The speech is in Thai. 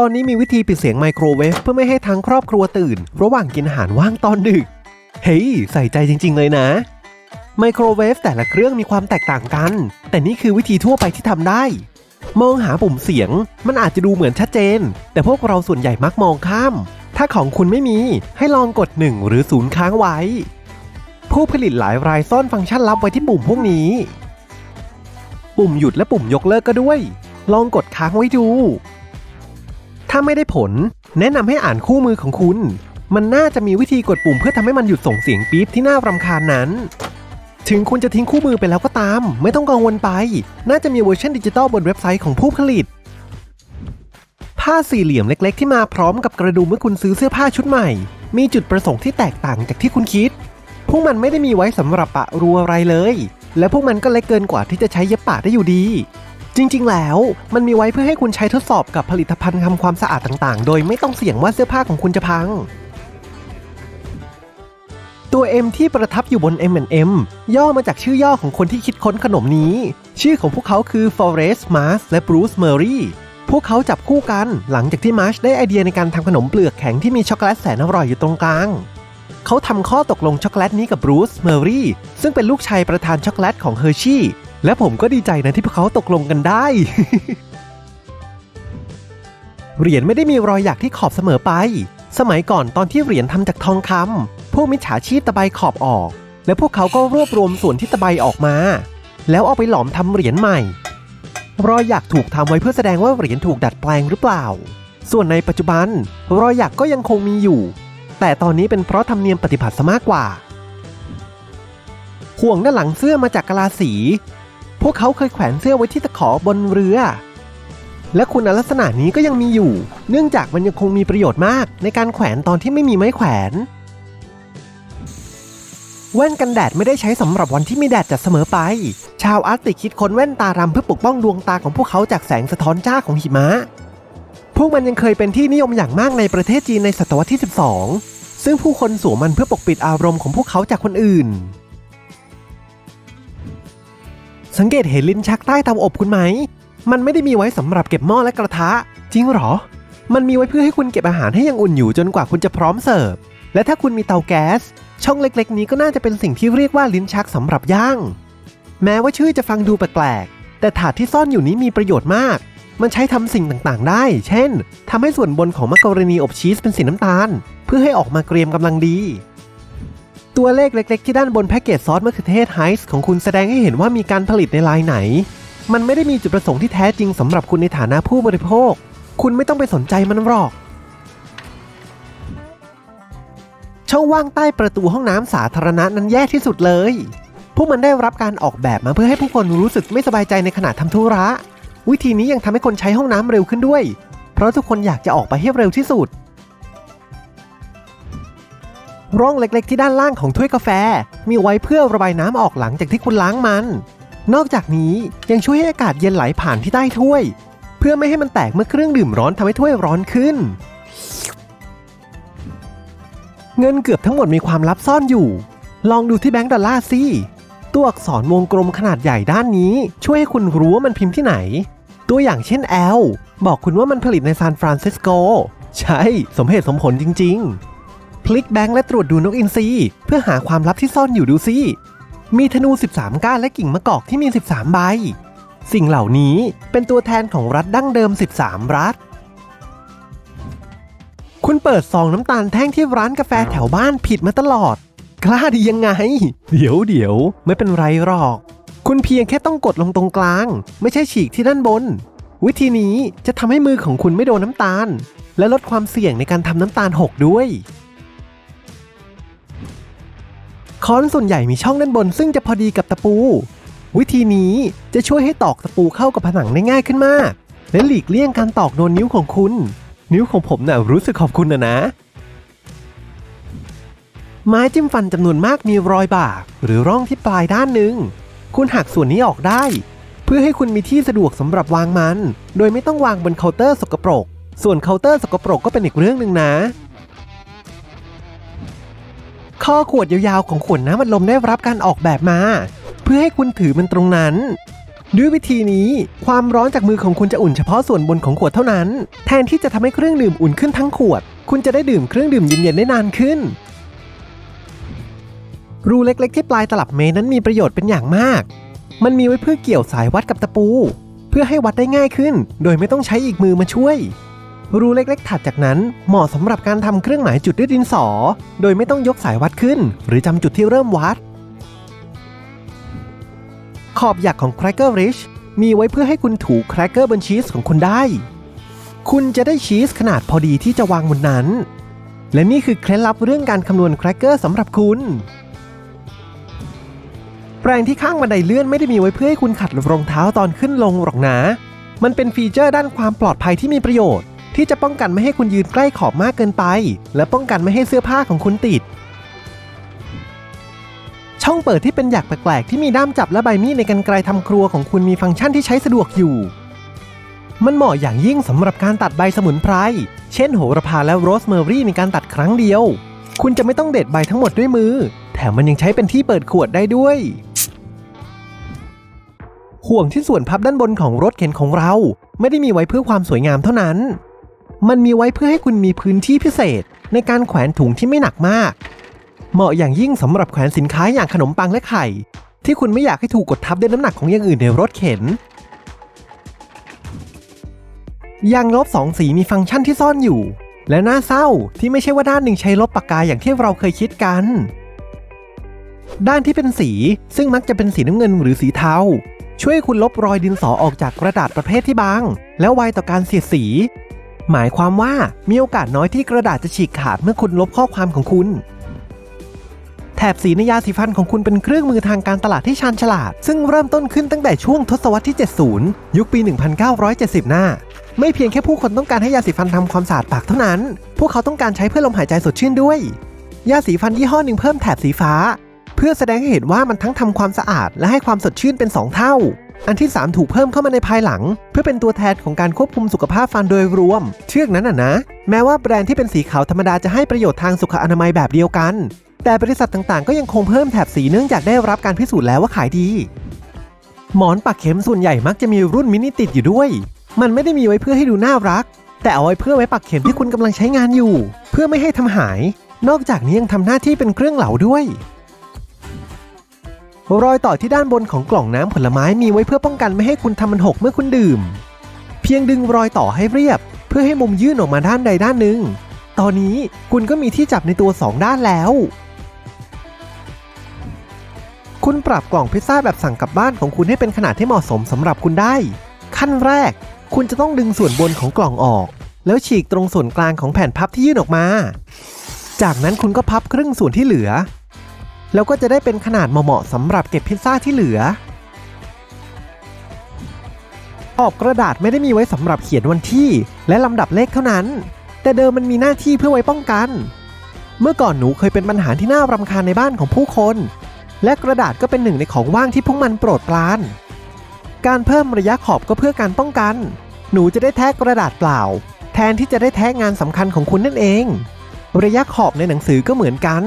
ตอนนี้มีวิธีปิดเสียงไมโครเวฟเพื่อไม่ให้ทั้งครอบครัวตื่น ระหว่างกินอาหารว่างตอนดึก เฮ้ย ใส่ใจจริง ๆ เลยนะ ไมโครเวฟแต่ละเครื่องมีความแตกต่างกัน แต่นี่คือวิธีทั่วไปที่ทำได้ มองหาปุ่มเสียง มันอาจจะดูเหมือนชัดเจน แต่พวกเราส่วนใหญ่มักมองข้าม ถ้าของคุณไม่มีให้ลองกด 1 หรือศูนย์ค้างไว้ ผู้ผลิตหลายรายซ่อนฟังก์ชันลับไว้ที่ปุ่มพวกนี้ ปุ่มหยุดและปุ่มยกเลิกก็ด้วย ลองกดค้างไว้ดู ถ้าไม่ได้ผล แนะนำให้อ่านคู่มือของคุณ มันน่าจะมีวิธีกดปุ่มเพื่อทำให้มันหยุดส่งเสียงปี๊บที่น่ารำคาญนั้น ถึงคุณจะทิ้งคู่มือไปแล้วก็ตาม ไม่ต้องกังวลไป น่าจะมีเวอร์ชันดิจิตอลบนเว็บไซต์ของผู้ผลิต ผ้าสี่เหลี่ยมเล็ก ๆ ที่มาพร้อมกับกระดุมเมื่อคุณซื้อเสื้อผ้าชุดใหม่ มีจุดประสงค์ที่แตกต่างจากที่คุณคิด พวกมันไม่ได้มีไว้สำหรับปะรัวอะไรเลย และพวกมันก็เล็กเกินกว่าที่จะใช้เย็บปะได้อยู่ดี จริงๆ แล้วมันมีไว้เพื่อให้คุณใช้ทดสอบกับผลิตภัณฑ์ทำความสะอาดต่างๆ โดยไม่ต้องเสี่ยงว่าเสื้อผ้าของคุณจะพัง ตัว M ที่ประทับอยู่บน M&M ย่อมาจากชื่อย่อของคนที่คิดค้นขนมนี้ ชื่อของพวกเขาคือ Forrest Mars และ Bruce Murray พวกเขาจับคู่กันหลังจากที่มาร์ชได้ไอเดียในการทำขนมเปลือกแข็งที่มีช็อกโกแลตแสนอร่อยอยู่ตรงกลาง เขาทำข้อตกลงช็อกโกแลตนี้กับบรูซเมอรี่ซึ่งเป็นลูกชายประธานช็อกโกแลตของเฮอร์ชี่ และผมก็ดีใจนะที่พวกเขาตกลงกันได้ เหรียญไม่ได้มีรอยหยักที่ขอบเสมอไป สมัยก่อนตอนที่เหรียญทำจากทองคำพวกมิจฉาชีพตะไบขอบออก และพวกเขาก็รวบรวมส่วนที่ตะไบออกมา แล้วเอาไปหลอมทำเหรียญใหม่ รอยหยักถูกทำไว้เพื่อแสดงว่าเหรียญถูกดัดแปลงหรือเปล่า ส่วนในปัจจุบัน รอยหยักก็ยังคงมีอยู่ แต่ตอนนี้เป็นเพราะธรรมเนียมปฏิบัติซะมากกว่าห่วงด้านหลังเสื้อมาจากกะลาสี วกเขาเคยแขวนเสื้อไว้ที่ตะขอบนเรือ และคุณลักษณะนี้ก็ยังมีอยู่ เนื่องจากมันยังคงมีประโยชน์มาก ในการแขวนตอนที่ไม่มีไม้แขวน แว่นกันแดดไม่ได้ใช้สำหรับวันที่มีแดดจัดเสมอไป ชาวอาร์ติคิดค้นแว่นตารำเพื่อปกป้องดวงตาของพวกเขาจากแสงสะท้อนจ้าของหิมะ พวกมันยังเคยเป็นที่นิยมอย่างมากในประเทศจีนในศตวรรษที่ 12 ซึ่งผู้คนสวมมันเพื่อปกปิดอารมณ์ของพวกเขาจากคนอื่น สังเกตเห็นลิ้นชักใต้เตาอบคุณไหม มันไม่ได้มีไว้สำหรับเก็บหม้อและกระทะ จริงหรอ มันมีไว้เพื่อให้คุณเก็บอาหารให้ยังอุ่นอยู่จนกว่าคุณจะพร้อมเสิร์ฟ และถ้าคุณมีเตาแก๊ส ช่องเล็กๆ นี้ก็น่าจะเป็นสิ่งที่เรียกว่าลิ้นชักสำหรับย่าง แม้ว่าชื่อจะฟังดูแปลกๆ แต่ถาดที่ซ่อนอยู่นี้มีประโยชน์มาก มันใช้ทำสิ่งต่างๆ ได้ เช่นทำให้ส่วนบนของมักกะโรนีอบชีสเป็นสีน้ำตาล เพื่อให้ออกมาเกรียมกำลังดี ตัวเลขเล็กๆ ที่ด้านบนแพ็กเกจซอสมะเขือเทศไฮส์ของคุณแสดงให้เห็นว่ามีการผลิตในลายไหน มันไม่ได้มีจุดประสงค์ที่แท้จริงสำหรับคุณในฐานะผู้บริโภค คุณไม่ต้องไปสนใจมันหรอก ช่องว่างใต้ประตูห้องน้ำสาธารณะนั้นแย่ที่สุดเลย พวกมันได้รับการออกแบบมาเพื่อให้ผู้คนรู้สึกไม่สบายใจในขณะทำธุระ วิธีนี้ยังทำให้คนใช้ห้องน้ำเร็วขึ้นด้วย เพราะทุกคนอยากจะออกไปให้เร็วที่สุด ร่องเล็กๆ ที่ด้านล่างของถ้วยกาแฟ มีไว้เพื่อระบายน้ำออกหลังจากที่คุณล้างมัน นอกจากนี้ยังช่วยให้อากาศเย็นไหลผ่านที่ใต้ถ้วย เพื่อไม่ให้มันแตกเมื่อเครื่องดื่มร้อนทำให้ถ้วยร้อนขึ้น เงินเกือบทั้งหมดมีความลับซ่อนอยู่ ลองดูที่แบงก์ดอลลาร์สิตัวอักษรวงกลมขนาดใหญ่ด้านนี้ ช่วยให้คุณรู้ว่ามันพิมพ์ที่ไหน ตัวอย่างเช่น L บอกคุณว่ามันผลิตในซานฟรานซิสโก ใช่ สมเหตุสมผลจริง ๆ พลิกแบงค์และตรวจดูนกอินทรีเพื่อหาความลับที่ซ่อนอยู่ดูสิมีธนู 13 ก้านและกิ่งมะกอกที่มี 13 ใบ สิ่งเหล่านี้เป็นตัวแทนของรัฐดั้งเดิม 13 รัฐ คุณเปิดซองน้ำตาลแท่งที่ร้านกาแฟแถวบ้านผิดมาตลอด กล้าดียังไง เดี๋ยวเดี๋ยวไม่เป็นไรหรอก คุณเพียงแค่ต้องกดลงตรงกลาง ไม่ใช่ฉีกที่ด้านบน วิธีนี้จะทำให้มือของคุณไม่โดนน้ำตาล และลดความเสี่ยงในการทำน้ำตาลหกด้วย ค้อนส่วนใหญ่มีช่องด้านบนซึ่งจะพอดีกับตะปู วิธีนี้จะช่วยให้ตอกตะปูเข้ากับผนังได้ง่ายขึ้นมาก และหลีกเลี่ยงการตอกโดนนิ้วของคุณ นิ้วของผมน่ะรู้สึกขอบคุณนะนะ ไม้จิ้มฟันจำนวนมากมีรอยบาก หรือร่องที่ปลายด้านหนึ่งคุณหักส่วนนี้ออกได้ เพื่อให้คุณมีที่สะดวกสำหรับวางมัน โดยไม่ต้องวางบนเคาน์เตอร์สกปรก ส่วนเคาน์เตอร์สกปรกก็เป็นอีกเรื่องหนึ่งนะ ข้อขวดยาวๆของขวดน้ำอัดลมได้รับการออกแบบมา เพื่อให้คุณถือมันตรงนั้น ด้วยวิธีนี้ ความร้อนจากมือของคุณจะอุ่นเฉพาะส่วนบนของขวดเท่านั้น แทนที่จะทำให้เครื่องดื่มอุ่นขึ้นทั้งขวด คุณจะได้ดื่มเครื่องดื่มเย็นๆได้นานขึ้น รูเล็กๆที่ปลายตลับเมตรนั้นมีประโยชน์เป็นอย่างมาก มันมีไว้เพื่อเกี่ยวสายวัดกับตะปู เพื่อให้วัดได้ง่ายขึ้น โดยไม่ต้องใช้อีกมือมาช่วย รูเล็กๆ ถัดจากนั้นเหมาะสำหรับการทำเครื่องหมายจุดด้วยดินสอ โดยไม่ต้องยกสายวัดขึ้น หรือจำจุดที่เริ่มวัด ขอบหยักของ Cracker Rich มีไว้เพื่อให้คุณถูแครกเกอร์บนชีสของคุณได้ คุณจะได้ชีสขนาดพอดีที่จะวางบนนั้น และนี่คือเคล็ดลับเรื่องการคำนวณแครกเกอร์สำหรับคุณแปรงที่ข้างบันไดเลื่อนไม่ได้มีไว้เพื่อให้คุณขัดรองเท้าตอนขึ้นลงหรอกนะ มันเป็นฟีเจอร์ด้านความปลอดภัยที่มีประโยชน์ ที่จะป้องกันไม่ให้คุณยืนใกล้ขอบมากเกินไป และป้องกันไม่ให้เสื้อผ้าของคุณติด ช่องเปิดที่เป็นหยักแปลกๆ ที่มีด้ามจับและใบมีดในกันไกรทำครัวของคุณมีฟังก์ชันที่ใช้สะดวกอยู่ มันเหมาะอย่างยิ่งสำหรับการตัดใบสมุนไพร เช่นโหระพาและโรสเมอรี่ในการตัดครั้งเดียว คุณจะไม่ต้องเด็ดใบทั้งหมดด้วยมือ แถมมันยังใช้เป็นที่เปิดขวดได้ด้วยห่วงที่ส่วนพับด้านบนของรถเข็นของเรา ไม่ได้มีไว้เพื่อความสวยงามเท่านั้น มันมีไว้เพื่อให้คุณมีพื้นที่พิเศษ ในการแขวนถุงที่ไม่หนักมาก เหมาะอย่างยิ่งสำหรับแขวนสินค้าอย่างขนมปังและไข่ ที่คุณไม่อยากให้ถูกกดทับด้วยน้ำหนักของอย่างอื่นในรถเข็นยางลบสองสีมีฟังก์ชันที่ซ่อนอยู่ และน่าเศร้าที่ไม่ใช่ว่าด้านหนึ่งใช้ลบปากกาอย่างที่เราเคยคิดกัน ด้านที่เป็นสีซึ่งมักจะเป็นสีน้ำเงินหรือสีเทาช่วยคุณลบรอยดินสอออกจากกระดาษประเภทที่บาง แล้วไวต่อการเสียดสี หมายความว่ามีโอกาสน้อยที่กระดาษจะฉีกขาดเมื่อคุณลบข้อความของคุณ แถบสีในยาสีฟันของคุณเป็นเครื่องมือทางการตลาดที่ชาญฉลาด ซึ่งเริ่มต้นขึ้นตั้งแต่ช่วงทศวรรษที่ 70 ยุคปี 1970 หน้า ไม่เพียงแค่ผู้คนต้องการให้ยาสีฟันทำความสะอาดปากเท่านั้น พวกเขาต้องการใช้เพื่อลมหายใจสดชื่นด้วย ยาสีฟันยี่ห้อหนึ่งเพิ่มแถบสีฟ้า เพื่อแสดงให้เห็นว่ามันทั้งทำความสะอาด และให้ความสดชื่นเป็น 2 เท่า อันที่ 3 ถูกเพิ่มเข้ามาในภายหลัง เพื่อเป็นตัวแทนของการควบคุมสุขภาพฟันโดยรวม เชือกนั้นน่ะนะ แม้ว่าแบรนด์ที่เป็นสีขาวธรรมดาจะให้ประโยชน์ทางสุขอนามัยแบบเดียวกัน แต่บริษัทต่างๆ ก็ยังคงเพิ่มแถบสีเนื่องจากได้รับการพิสูจน์แล้วว่าขายดี หมอนปักเข็มส่วนใหญ่มักจะมีรุ่นมินิติดอยู่ด้วย มันไม่ได้มีไว้เพื่อให้ดูน่ารัก แต่เอาไว้เพื่อไว้ปักเข็มที่คุณกำลังใช้งานอยู่ เพื่อไม่ให้ทำหาย นอกจากนี้ยังทำหน้าที่เป็นเครื่องเหลาด้วย รอยต่อที่ด้านบนของกล่องน้ำผลไม้มีไว้เพื่อป้องกันไม่ให้คุณทำมันหกเมื่อคุณดื่ม เพียงดึงรอยต่อให้เรียบ เพื่อให้มุมยื่นออกมาด้านใดด้านหนึ่ง ตอนนี้คุณก็มีที่จับในตัวสองด้านแล้ว คุณปรับกล่องพิซซ่าแบบสั่งกลับบ้านของคุณให้เป็นขนาดที่เหมาะสมสำหรับคุณได้ ขั้นแรก คุณจะต้องดึงส่วนบนของกล่องออก แล้วฉีกตรงส่วนกลางของแผ่นพับที่ยื่นออกมา จากนั้นคุณก็พับครึ่งส่วนที่เหลือ แล้วก็จะได้เป็นขนาดเหมาะๆสำหรับเก็บพิซซ่าที่เหลือ ออกกระดาษไม่ได้มีไว้สำหรับเขียนวันที่ และลำดับเลขเท่านั้น แต่เดิมมันมีหน้าที่เพื่อไว้ป้องกัน เมื่อก่อนหนูเคยเป็นปัญหาที่น่ารำคาญในบ้านของผู้คน และกระดาษก็เป็นหนึ่งในของว่างที่พวกมันโปรดปราน การเพิ่มระยะขอบก็เพื่อการป้องกัน หนูจะได้แท้กระดาษเปล่า แทนที่จะได้แท้งานสำคัญของคุณนั่นเอง ระยะขอบในหนังสือก็เหมือนกัน